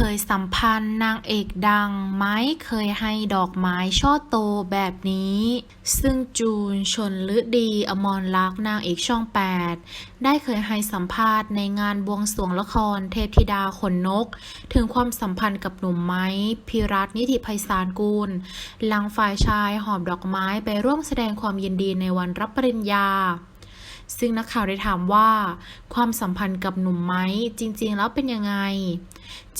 คยสัมพันธ์นางเอกดังไม่เคยให้ดอกไม้ช่อโตแบบนี้ ซึ่งจูนชนฤดีอมรลักษ์นางเอกช่อง 8 ได้เคยให้สัมภาษณ์ในงานบวงสรวงละครเทพธิดาขนนก ถึงความสัมพันธ์กับหนุ่มไม้พิรัตน์นิติไพศาลกูล หลังฝ่ายชายหอบดอกไม้ไปร่วมแสดงความยินดีในวันรับปริญญา ซึ่งนักข่าวได้ถามว่า ความสัมพันธ์กับหนุ่มไม้จริง ๆ แล้วเป็นยังไง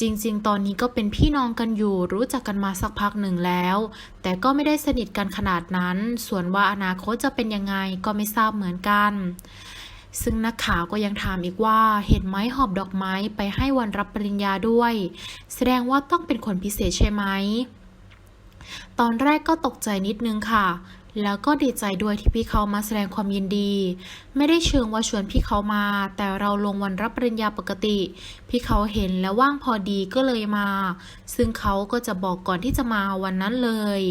จริง ๆ ตอนนี้ก็เป็นพี่น้องกันอยู่รู้จักกันมาสักพักหนึ่งแล้ว แต่ก็ไม่ได้สนิทกันขนาดนั้น ส่วนว่าอนาคตจะเป็นยังไงก็ไม่ทราบเหมือนกันซึ่งนักข่าวก็ยังถามอีกว่า เห็นไหมหอบดอกไม้ไปให้วันรับปริญญาด้วย แสดงว่าต้องเป็นคนพิเศษใช่ไหม ตอนแรกก็ตกใจนิดนึงค่ะ แล้วก็ดีใจด้วยที่พี่เขามาแสดงความยินดี ไม่ได้เชิงว่าชวนพี่เขามา แต่เราลงวันรับปริญญาปกติ พี่เขาเห็นแล้วว่างพอดีก็เลยมา ซึ่งเขาก็จะบอกก่อนที่จะมาวันนั้นเลย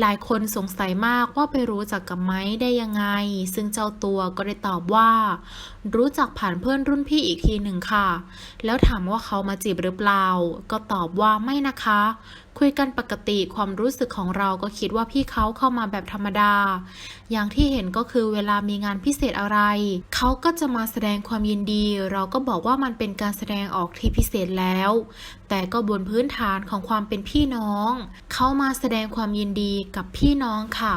หลายคนสงสัยมากว่าไปรู้จักกับไม้ได้ยังไง ซึ่งเจ้าตัวก็ได้ตอบว่า รู้จักผ่านเพื่อนรุ่นพี่อีกทีหนึ่งค่ะ แล้วถามว่าเขามาจีบหรือเปล่า ก็ตอบว่าไม่นะคะ คุยกันปกติความรู้สึกของเราก็คิดว่าพี่เขาเข้ามาแบบธรรมดา อย่างที่เห็นก็คือเวลามีงานพิเศษอะไร เขาก็จะมาแสดงความยินดี เราก็บอกว่ามันเป็นการแสดงออกที่พิเศษแล้ว แต่ก็บนพื้นฐานของความเป็นพี่น้อง เขามาแสดงความยินดีกับพี่น้องค่ะ